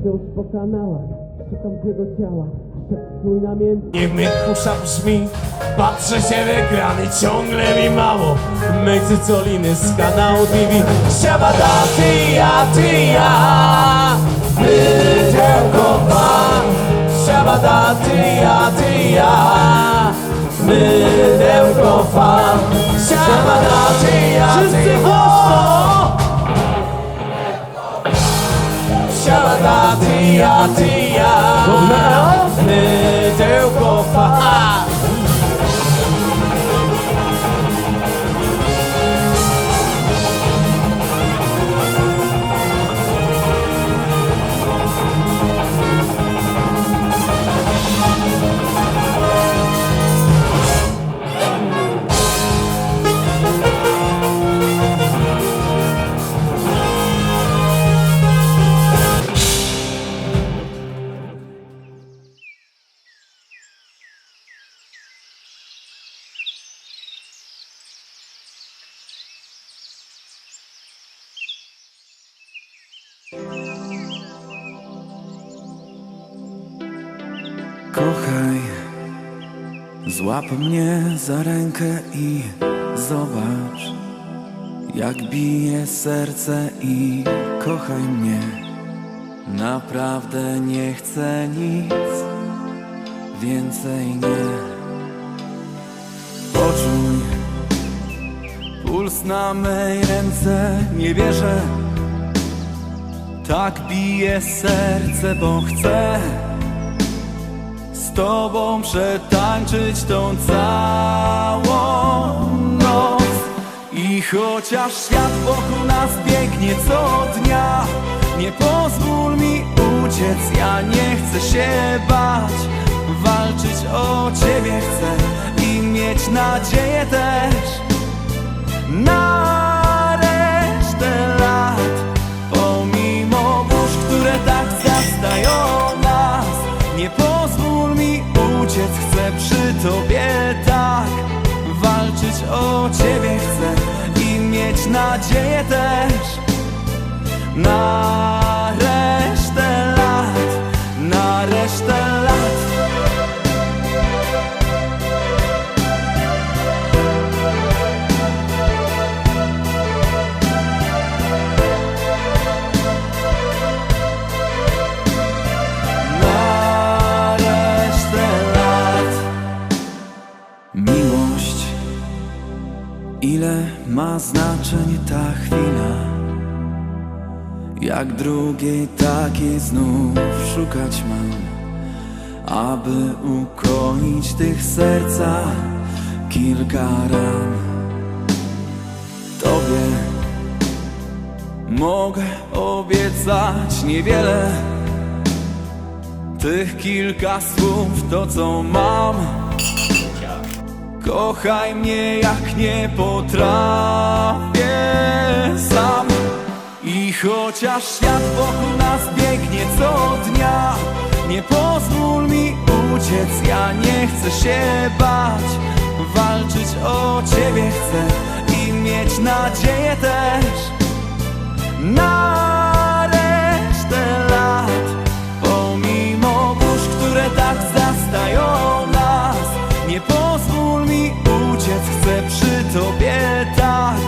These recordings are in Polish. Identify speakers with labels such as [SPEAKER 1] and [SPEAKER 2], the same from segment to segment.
[SPEAKER 1] Wciąż po kanałach, szukam twojego ciała Szept twój namiętny.
[SPEAKER 2] Niech mnie kusza brzmi Patrzę się w ekrany, ciągle mi mało. Mej cycoliny z kanału TV Siabada, ty ja, ty ja. Mydełko pan Siabada, ty ja, ty ja. Mydełko fan Siabada, ty ja, ty ja Siabada, ty ja, ty ja Mydełko
[SPEAKER 3] Kochaj, złap mnie za rękę i zobacz, jak bije serce i kochaj mnie. Naprawdę nie chcę nic, więcej nie. Poczuj puls na mej ręce, nie wierzę. Tak bije serce, bo chcę tobą przetańczyć tą całą noc. I chociaż świat wokół nas biegnie co dnia Nie pozwól mi uciec, ja nie chcę się bać. Walczyć o ciebie chcę i mieć nadzieję też Na nadzieję też. Na ma znaczenie ta chwila? Jak drugiej takiej znów szukać mam, aby ukoić tych serca kilka ran. Tobie mogę obiecać niewiele. Tych kilka słów to co mam Kochaj mnie jak nie potrafię sam. I chociaż świat wokół nas biegnie co dnia Nie pozwól mi uciec, ja nie chcę się bać. Walczyć o ciebie chcę i mieć nadzieję też. Na chcę przy tobie tak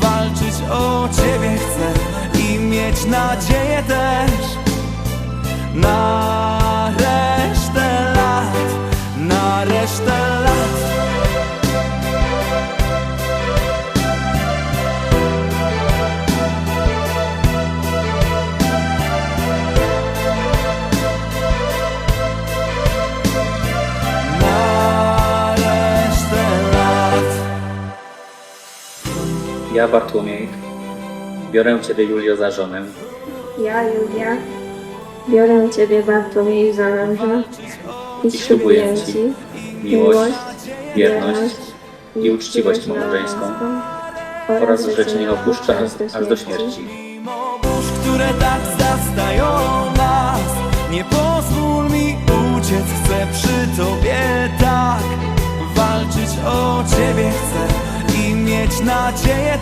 [SPEAKER 3] Walczyć o ciebie chcę i mieć nadzieję też Na
[SPEAKER 4] Ja, Bartłomiej, biorę Ciebie, Julio, za żonę.
[SPEAKER 5] Ja, Julia, biorę Ciebie, Bartłomiej, za męża i ślubuję Ci.
[SPEAKER 4] miłość, wierność i uczciwość małżeńską. oraz, że Cię nie opuszczę aż do śmierci.
[SPEAKER 3] Burz, które tak zastają nas Nie pozwól mi uciec, chcę przy tobie tak mieć nadzieję